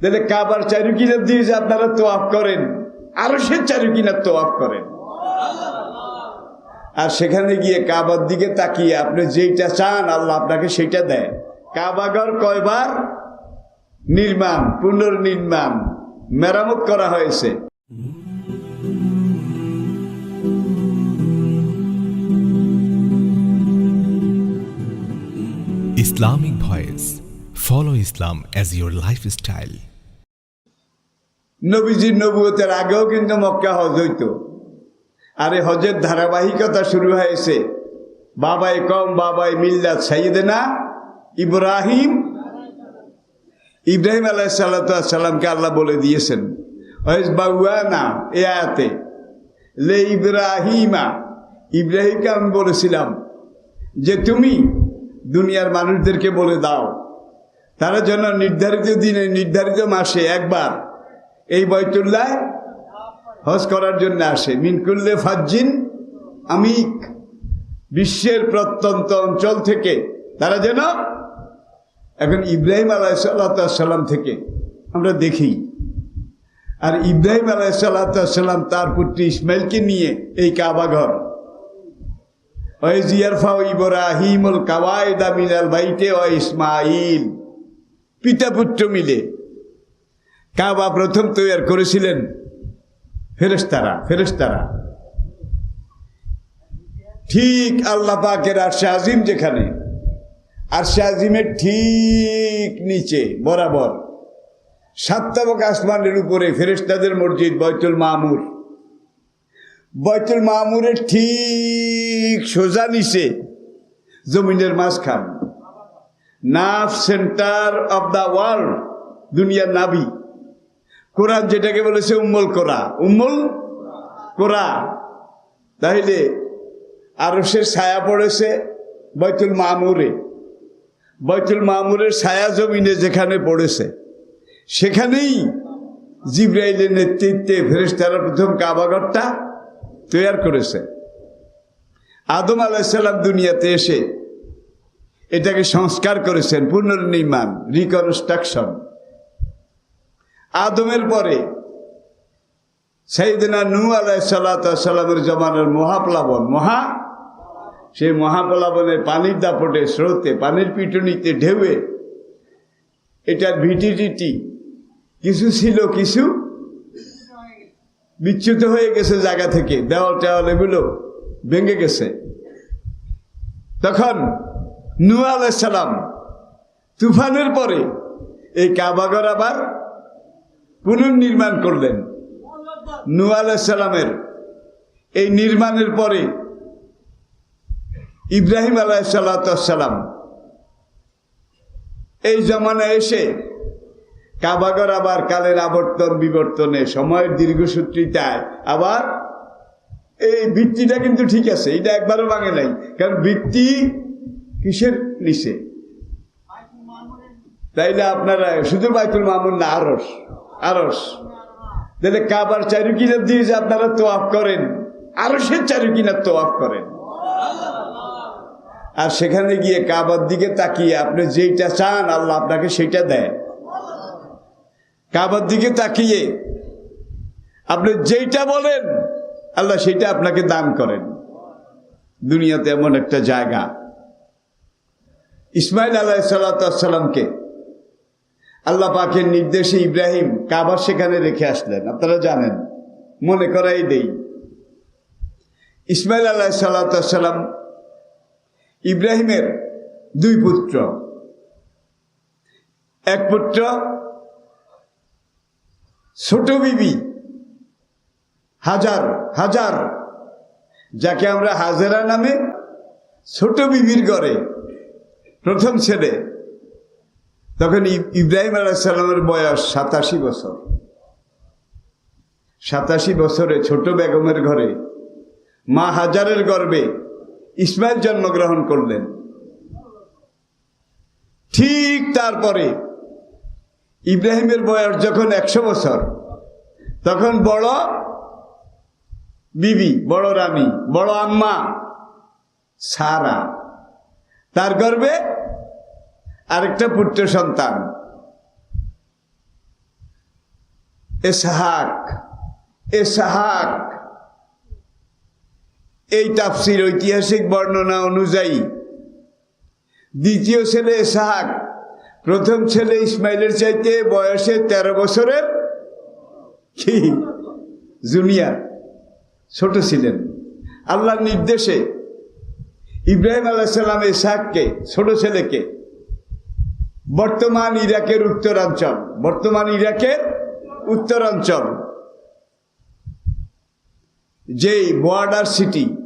তাহলে কাবার চারু কিনার দিয়ে যে আপনারা তোয়াফ করেন আরও সে চারু কিনার তোয়াফ করেন। আর সেখানে গিয়ে কাবার দিকে তাকিয়ে আপনি যেইটা চান, আল্লাহ আপনাকে সেটা দেয়। কাবাগর কয়বার? নির্মাণ, পুনর্নির্মাণ মেরামত করা হয়েছে। Islamic Voice Follow Islam as your lifestyle. নবীজির নবুয়তের আগেও কিন্তু মক্কা হজ হইত। আর এই হজের ধারাবাহিকতা শুরু হয়েছে। বাবাই কম, বাবাই মিল্লাত সাইয়েদেনা ইব্রাহিম। ইব্রাহিম আলাহ সাল্লামকে আল্লাহ বলে দিয়েছেন হয়েস বাউয়ানা, এ আয়াতে, লে ইব্রাহিমা, ইব্রাহিমকে আমি বলেছিলাম যে তুমি দুনিয়ার মানুষদেরকে বলে দাও। তারা যেন নির্ধারিত দিনে, নির্ধারিত মাসে একবার এই বৈতুল্লাহ হজ করার জন্য আসে। মিনকুল্লে ফাজ্জিন আমিক। বিশ্বের প্রত্যন্ত অঞ্চল থেকে তারা যেন এখন ইব্রাহিম আলাইসাল্লাম থেকে আমরা দেখি। আর ইব্রাহিম আলাইসাল্লাম তার পুত্র ইসমাইলকে নিয়ে এই কাবাঘর ওয়াইজিয়ারফাও ইব্রাহিমুল কাওয়াইদা মিনাল বাইতে ও ইসমাইল পিতা পুত্র মিলে। কাবা প্রথম তৈরি করেছিলেন ফেরেস্তারা ফেরেস্তারা ঠিক আল্লাহ পাকের আরশে আজিম যেখানে, আরশে আজিমের ঠিক নিচে, বরাবর। সাতটাবক আসমানের উপরে ফেরেস্তাদের মসজিদ বৈতুল মামুর। বৈতুল মামুরের ঠিক সোজা নিচে, জমিনের মাঝখান। নাফ সেন্টার অব দ্য ওয়ার্ল্ড দুনিয়ার নাবি কোরআন যেটাকে বলেছে উম্মল কোরা। উম্মল কোরা। তাইলে সে ছায়া পড়েছে বৈতুল মামুরে। বৈতুল মামুরের ছায়া জমিনে যেখানে পড়েছে, সেখানেই জিব্রাইলের নেতৃত্বে ফেরেস্তারা প্রথম কাবাগরটা তৈয়ার করেছে। আদম আলাহিসাল্লাম দুনিয়াতে এসে এটাকে সংস্কার করেছেন, পুনর্নির্মাণ রিকনস্ট্রাকশন আদমের পরে সেইদিনা নু আলাই সাল্লামের জমানার মহাপ্লাবন, মহা? সেই মহাপ্লাবনের পানির দাপটে, স্রোতে, পানির পিটুনিতে ঢেউয়ে এটার ভিটিডিটি কিছু ছিল, কিছু বিচ্যুত হয়ে গেছে জায়গা থেকে দেওয়াল টেওয়াল এগুলো ভেঙে গেছে। তখন নু আলাইসালাম তুফানের পরে এই কাবাগর আবার পুনর্নির্মাণ করলেন। নু আলাইসালামের এই নির্মাণের পরে ইব্রাহিম আলাইসাল্লাম এই জমানায় এসে কাবাগর আবার কালের আবর্তন বিবর্তনে সময়ের দীর্ঘসূত্রিতায় আবার এই ভিত্তিটা কিন্তু ঠিক আছে, এটা একবারও ভাঙে নাই। কারণ ভিত্তি কিসের নিচে? তাইলে আপনারা শুধু বাইতুল মামুন না, আরস আরস। তাহলে কাবার চারু কিনার দিয়ে যে আপনারা তোয়াফ করেন, আরসের চারু কিনার তোয়াফ করেন। আর সেখানে গিয়ে কাবার দিকে তাকিয়ে আপনি যেইটা চান, আল্লাহ আপনাকে সেটা দেয়। কাবার দিকে তাকিয়ে আপনি যেইটা বলেন, আল্লাহ সেটা আপনাকে দান করেন। দুনিয়াতে এমন একটা জায়গা। ইসমাইল আলাহ সাল্লাতামকে আল্লাহ পাকের নির্দেশে ইব্রাহিম কাবার সেখানে রেখে আসলেন। আপনারা জানেন, মনে করাই দেই। ইসমাইল আলাহ সাল্লাতাম ইব্রাহিমের দুই পুত্র। এক পুত্র ছোট বিবি হাজার হাজার, যাকে আমরা হাজারা নামে ছোট বিবির ঘরে প্রথম ছেলে। তখন ইব্রাহিম আলাহিসাল্লামের বয়স সাতাশি বছর। সাতাশি বছরে ছোট বেগমের ঘরে মা হাজারের গর্বে ইসমাইল জন্মগ্রহণ করলেন। ঠিক তারপরে ইব্রাহিমের বয়স যখন একশো বছর, তখন বড় বিবি, বড় রানী, বড় আম্মা সারা, তার গর্বে আরেকটা পুত্র সন্তান। এসহাক এসহাক। এই তাফসির ঐতিহাসিক বর্ণনা অনুযায়ী, দ্বিতীয় ছেলে এসহাক, প্রথম ছেলে ইসমাইলের চাইতে বয়সে তেরো বছরের কি? জুনিয়র, ছোট ছিলেন। আল্লাহর নির্দেশে ইব্রাহিম আলাহ সাল্লাম ইসাহাককে ছোট ছেলেকে বর্তমান ইরাকের উত্তরাঞ্চল। বর্তমান ইরাকের উত্তরাঞ্চল। যেই বর্ডার সিটি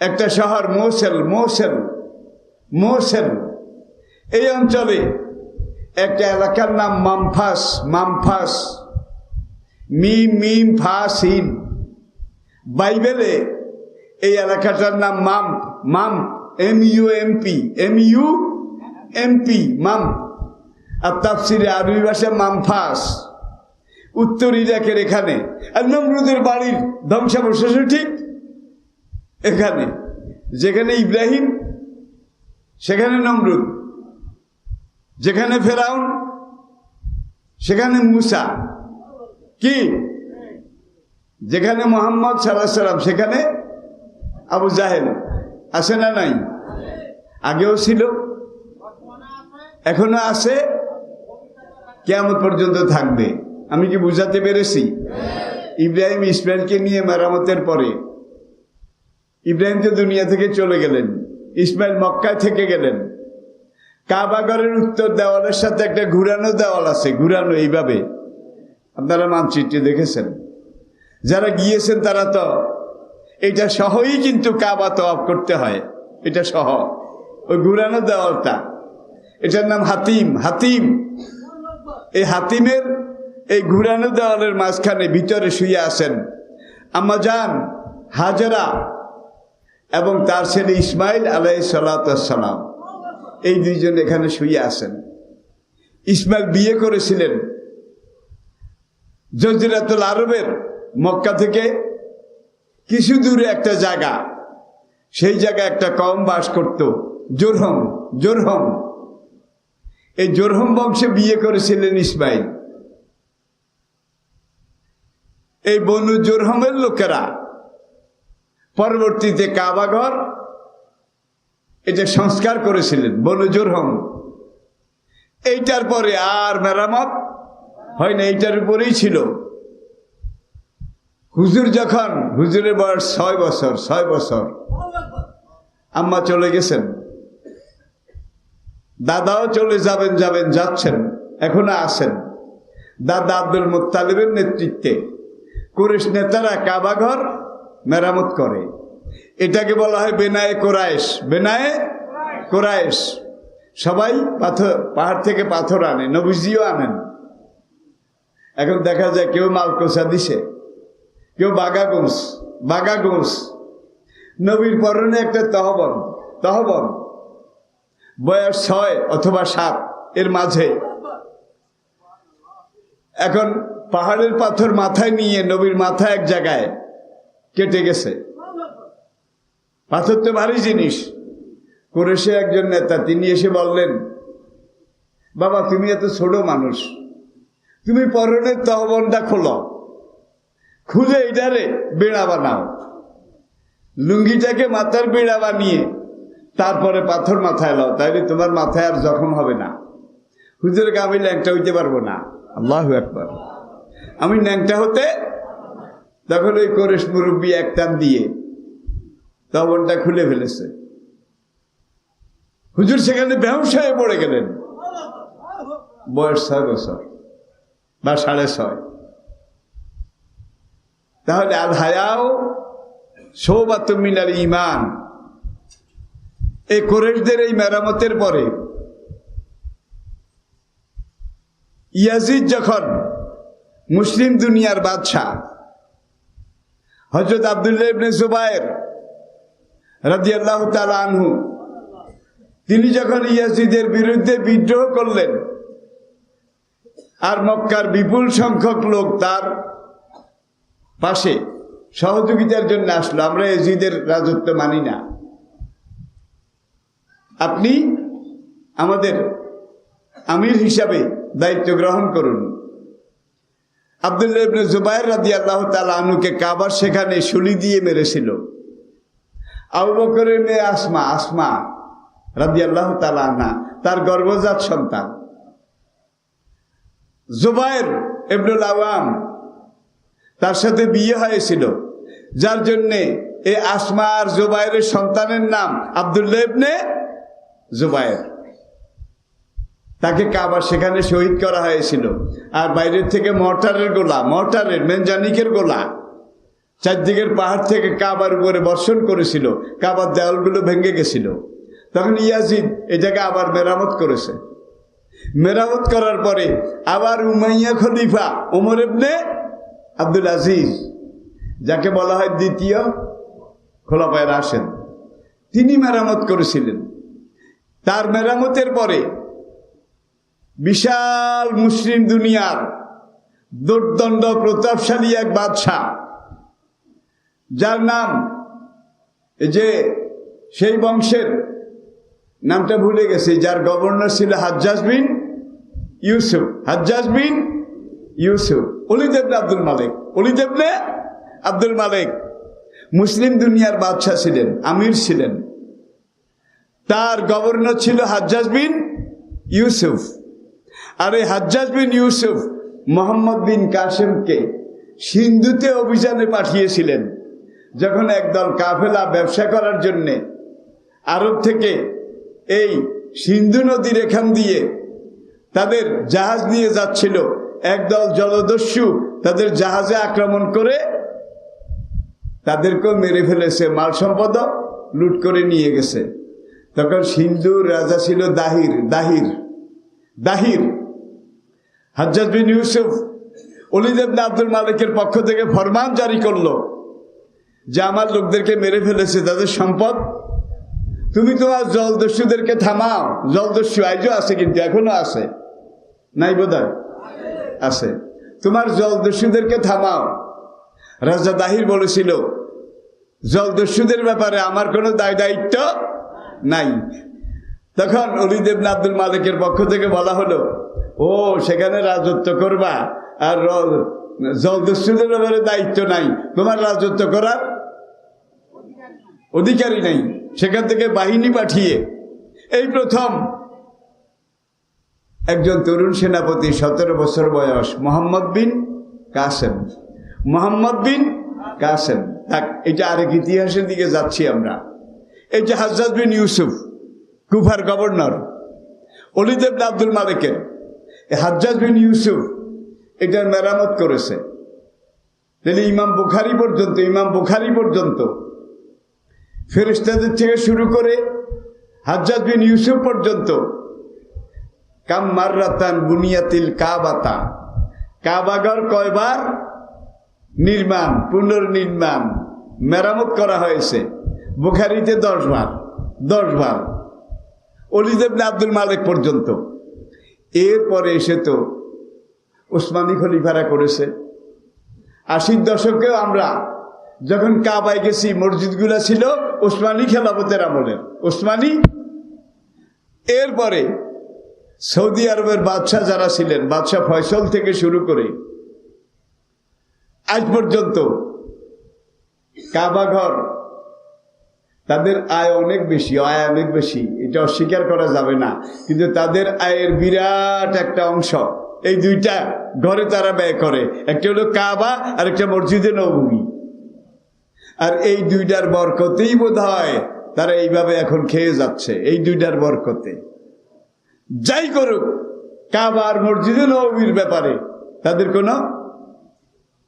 একটা শহর মোসেল মোসেল মোসেল। এই অঞ্চলে একটা এলাকার নাম মামফাস মামফাস। মিম মিম, ফাস, হিন। বাইবেলে এই এলাকাটার নাম মাম মাম, M U M P, M U MP মাম আর তাফসিরে আরবি ভাষা মামফাস উত্তর ইরাকের এখানে। আর নমরুদের বাড়ির ধ্বংসাবশেষ ঠিক এখানে। যেখানে ইব্রাহিম, সেখানে নমরুদ। যেখানে ফেরাউন, সেখানে মুসা। কি? যেখানে মোহাম্মদ সাল্লাহ সাল্লাম সেখানে আবু জাহেল। আছে না নাই? আগেও ছিল। এখনও আছে? কেমন পর্যন্ত থাকবে। আমি কি বুঝাতে পেরেছি? ইব্রাহিম ইসমাইলকে নিয়ে মেরামতের পরে। ইব্রাহিম তো দুনিয়া থেকে চলে গেলেন। ইসমাইল মক্কায় থেকে গেলেন। কাবাগরের উত্তর দেওয়ালের সাথে একটা ঘুরানো দেওয়াল আছে। ঘুরানো এইভাবে। আপনারা মানচিত্রে দেখেছেন। যারা গিয়েছেন তারা তো এটা সহই কিন্তু কাবা তফ করতে হয়। এটা সহ। ওই ঘুরানো দেওয়ালটা। এটার নাম হাতিম হাতিম। এই হাতিমের এই ঘুরানো দেওয়ালের মাঝখানে ভিতরে শুয়ে আছেন আম্মা যান হাজারা এবং তার ছেলে ইসমাইল আলাই সালাম। এই দুইজন এখানে শুয়ে আছেন। ইসমাইল বিয়ে করেছিলেন জজিরাতুল আরবের মক্কা থেকে কিছু দূরে একটা জায়গা। সেই জায়গায় একটা কম বাস করত, জোরহম জোরহম। এই জোরহম বংশে বিয়ে করেছিলেন ইসমাইল। এই বনু জোরহমের লোকেরা পরবর্তীতে কাবাঘর এটা সংস্কার করেছিলেন, বনু জোরহম। এইটার পরে আর মেরামত হয় না, এইটার উপরেই ছিল। হুজুর যখন, হুজুরের বয়স ছয় বছর ছয় বছর। আম্মা চলে গেছেন। দাদাও চলে যাবেন যাবেন, যাচ্ছেন, এখনও আসেন দাদা আব্দুল মুতালিবের নেতৃত্বে কুরিশ নেতারা কাবাঘর মেরামত করে। এটাকে বলা হয় বেনায়ে কোরাইশ। বেনায়ে কোরাইশ। সবাই পাথর, পাহাড় থেকে পাথর আনে, নবীজিও আনেন। এখন দেখা যায় কেউ মালকোসা দিছে, কেউ বাগা গোস বাগা গোস নবীর পরনে একটা তহবন তহবন। বয়স ছয় অথবা সাত, এর মাঝে। এখন পাহাড়ের পাথর মাথায় নিয়ে নবীর মাথা এক জায়গায় কেটে গেছে। পাথর তো ভারী জিনিস। কুরেশে একজন নেতা, তিনি এসে বললেন, বাবা, তুমি এত ছোট মানুষ। তুমি পরনের তহবনটা খোলো। খুলে এটারে বেড়া বানাও। লুঙ্গিটাকে মাথার বেড়া বানিয়ে তারপরে পাথর মাথায় লাও, তাইলে তোমার মাথায় আর জখম হবে না। হুজুরকে আমি ল্যাংটা হইতে পারব না। আল্লাহ একবার আমি ন্যাংটা হতে তখন ওই করেশ মুরব্বী এক টান দিয়ে তবনটা খুলে ফেলেছে। হুজুর সেখানে হয়ে পড়ে গেলেন। বয়স ছয় বছর বা সাড়ে ছয়। তাহলে আল হায়াও সৌবাত মিনার ইমান এই কোরেশদের এই মেরামতের পরে ইয়াজিদ যখন মুসলিম দুনিয়ার বাদশাহ হজরত আবদুল্লাহ জুবায়ের রাদিয়াল্লাহ তাআলা আনহু, তিনি যখন ইয়াজিদের বিরুদ্ধে বিদ্রোহ করলেন আর মক্কার বিপুল সংখ্যক লোক তার পাশে সহযোগিতার জন্য আসলো, আমরা এজিদের রাজত্ব মানি না। আপনি আমাদের আমির হিসাবে দায়িত্ব গ্রহণ করুন। আবদুল্লাহ জুবাইর রাদি আল্লাহ তালুকে কাবার সেখানে শুলি দিয়ে মেরেছিল। আবু বকরের মেয়ে আসমা আসমা রাদি আল্লাহ তালা তার গর্ভজাত সন্তান। জুবাইর ইবনুল আওয়াম তার সাথে বিয়ে হয়েছিল, যার জন্যে এই আসমা আর জুবাইরের সন্তানের নাম আবদুল্লাহ ইবনে জুবাইর তাকে কাবার সেখানে শহীদ করা হয়েছিল। আর বাইরের থেকে মর্টারের গোলা, মর্টারের, মেনজানিকের গোলা। চারদিকের পাহাড় থেকে কাবার উপরে বর্ষণ করেছিল। কাবার দেওয়ালগুলো ভেঙে গেছিল। তখন ইয়াজিদ এটাকে আবার মেরামত করেছে। মেরামত করার পরে আবার উমাইয়া খলিফা ওমর ইবনে আব্দুল আজিজ, যাকে বলা হয় দ্বিতীয় খোলাপায় আসেন তিনি মেরামত করেছিলেন। তার মেরামতের পরে বিশাল মুসলিম দুনিয়ার দুর্দণ্ড প্রতাপশালী এক বাদশাহ, যার নাম যে সেই বংশের নামটা ভুলে গেছে, যার গভর্নর ছিল হাজ্জাজ বিন ইউসুফ, হাজ্জাজ বিন ইউসুফ অলিদেবনে আব্দুল মালিক অলিদেবনে আব্দুল মালিক। মুসলিম দুনিয়ার বাদশাহ ছিলেন, আমির ছিলেন। তার গভর্নর ছিল হাজ্জাজ বিন ইউসুফ। আর এই হাজ্জাজ বিন ইউসুফ মোহাম্মদ বিন কাসেমকে সিন্ধুতে অভিযানে পাঠিয়েছিলেন, যখন একদল কাফেলা ব্যবসা করার জন্যে আরব থেকে এই সিন্ধু নদীর এখান দিয়ে তাদের জাহাজ নিয়ে যাচ্ছিল। একদল জলদস্যু তাদের জাহাজে আক্রমণ করে তাদেরকেও মেরে ফেলেছে মাল সম্পদ লুট করে নিয়ে গেছে। তখন সিন্ধুর রাজা ছিল দাহির দাহির দাহির। হাজ্জাজ বিন ইউসুফ অলিদেবনা আব্দুল মালিকের পক্ষ থেকে ফরমান জারি করল যে আমার লোকদেরকে মেরে ফেলেছে, তাদের সম্পদ। তুমি তোমার জলদস্যুদেরকে থামাও। জলদস্যু আইজও আছে কিন্তু এখনও আছে। নাই বোধ আছে। তোমার জলদস্যুদেরকে থামাও। রাজা দাহির বলেছিল, জলদস্যুদের ব্যাপারে আমার কোনো দায় দায়িত্ব নাই। তখন অলিদেবনা আব্দুল মালিকের পক্ষ থেকে বলা হলো, ও, সেখানে রাজত্ব করবা আর জলদস্যুদের দায়িত্ব নাই। তোমার রাজত্ব করার অধিকারী নাই। সেখান থেকে বাহিনী পাঠিয়ে। এই প্রথম একজন তরুণ সেনাপতি, সতেরো বছর বয়স, মোহাম্মদ বিন কাসেম। মোহাম্মদ বিন কাসেম। থাক, এটা আরেক ইতিহাসের দিকে যাচ্ছি আমরা। এই যে হাজরাত বিন ইউসুফ কুফার গভর্নর অলিদেব আব্দুল মালিকের, এই হাজ্জাজ বিন ইউসুফ এটার মেরামত করেছে। তাহলে ইমাম বুখারি পর্যন্ত, ইমাম বুখারি পর্যন্ত ফেরিস্তাদের থেকে শুরু করে হাজ্জাজ বিন ইউসুফ পর্যন্ত কাম মার্রাতান বুনিয়াতিল কাবাতা কাবাগর কয়বার নির্মাণ, পুনর্নির্মাণ মেরামত করা হয়েছে। বুখারিতে দশ বার দশ বার। অলিদেবনে আব্দুল মালিক পর্যন্ত। এরপরে এসে তো ওসমানী খলিফারা করেছে। আশির দশকেও আমরা যখন কাবায় গেছি, মসজিদগুলো ছিল ওসমানী খেলাফতের আমলের ওসমানী এরপরে সৌদি আরবের বাদশাহ যারা ছিলেন, বাদশাহ ফয়সল থেকে শুরু করে, আজ পর্যন্ত কাবাঘর তাদের আয় অনেক বেশি আয় অনেক বেশি। এটা অস্বীকার করা যাবে না। কিন্তু তাদের আয়ের বিরাট একটা অংশ, এই দুইটা ঘরে তারা ব্যয় করে। একটা হলো কাবা, আর একটা মসজিদে নবী আর এই দুইটার বরকতেই বোধ হয় তারা এইভাবে এখন খেয়ে যাচ্ছে, এই দুইটার বরকতে। যাই করুক, কাবা আর মসজিদে নবীর ব্যাপারে তাদের কোনো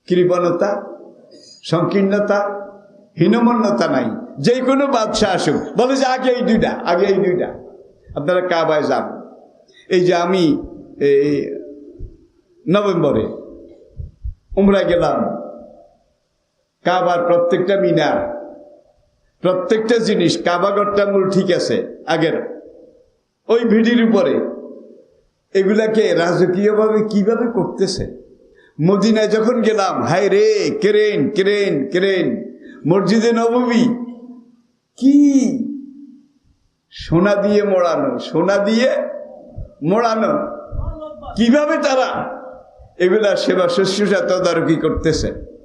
কৃপণতা, সংকীর্ণতা, হীনমন্যতা নাই। যে কোনো বাদশাহ আসুক। বলে যে, আগে এই দুইটা, আগে এই দুইটা। আপনারা কাবায় যান। এই যে আমি এই নভেম্বরে উমরা গেলাম। কাবার প্রত্যেকটা মিনার, প্রত্যেকটা জিনিস কাবাগরটা মূল ঠিক আছে, আগের। ওই ভিডির উপরে এগুলাকে রাজকীয়ভাবে কীভাবে করতেছে? মদিনায় যখন গেলাম হায় রে কেরেন কেরেন কেরেন। মসজিদে নবমী কি? সোনা দিয়ে মোড়ানো সোনা দিয়ে মোড়ানো। কীভাবে তারা? এগুলা সেবা শুশ্রূষা তদারকি করতেছে।